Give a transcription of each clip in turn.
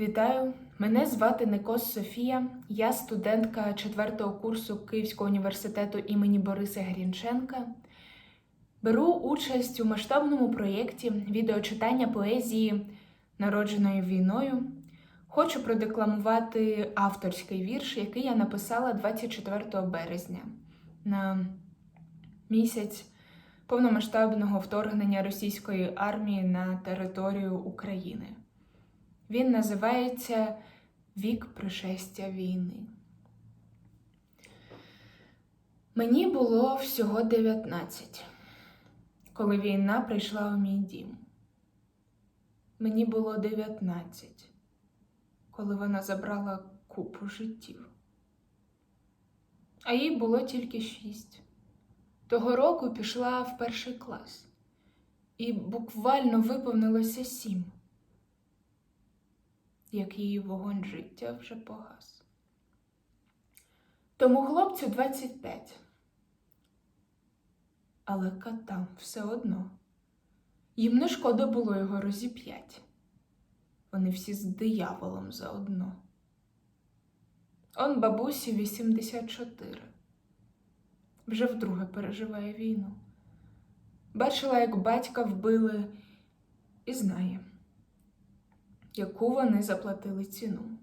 Вітаю! Мене звати Никос Софія. Я студентка 4 курсу Київського університету імені Бориса Грінченка. Беру участь у масштабному проєкті відеочитання поезії, народженої війною. Хочу продекламувати авторський вірш, який я написала 24 березня на місяць повномасштабного вторгнення російської армії на територію України. Він називається Вік пришестя війни. Мені було всього 19, коли війна прийшла у мій дім. Мені було 19, коли вона забрала купу життів. А їй було тільки 6. Того року пішла в перший клас, і буквально виповнилося сім як її вогонь життя вже погас. Тому хлопцю 25. Але катам все одно. Їм не шкода було його розіп'ять. Вони всі з дияволом заодно. Он бабусі 84. Вже вдруге переживає війну. Бачила, як батька вбили, і знає яку вони заплатили ціну.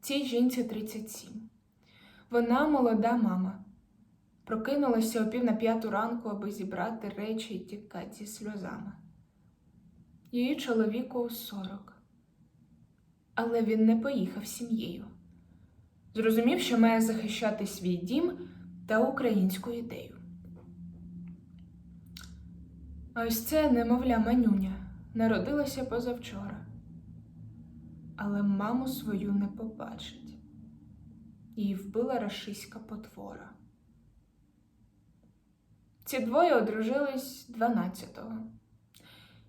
Цій жінці 37. Вона молода мама. Прокинулася о пів на п'яту ранку, аби зібрати речі і тікати зі сльозами. Її чоловіку 40. Але він не поїхав з сім'єю. Зрозумів, що має захищати свій дім та українську ідею. А ось це немовля манюня народилася позавчора, але маму свою не побачить. Її вбила рашиська потвора. Ці двоє одружились 12-го,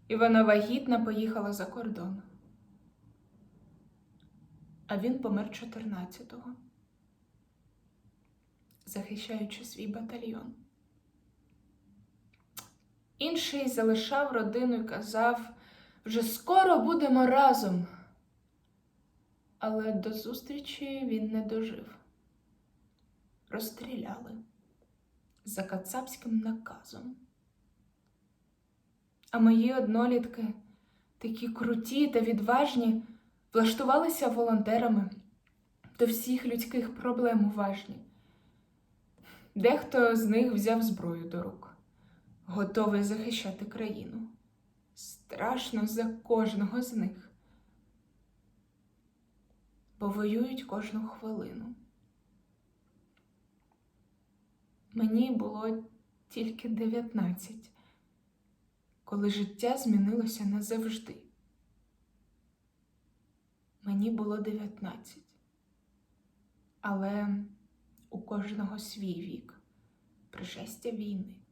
і вона вагітна поїхала за кордон. А він помер 14-го, захищаючи свій батальйон. Інший залишав родину і казав вже скоро будемо разом. Але до зустрічі він не дожив. Розстріляли за кацапським наказом. А мої однолітки, такі круті та відважні, влаштувалися волонтерами до всіх людських проблем уважні. Дехто з них взяв зброю до рук готовий захищати країну. Страшно за кожного з них, бо воюють кожну хвилину. Мені було тільки 19, коли життя змінилося назавжди. Мені було 19, але у кожного свій вік пришестя війни.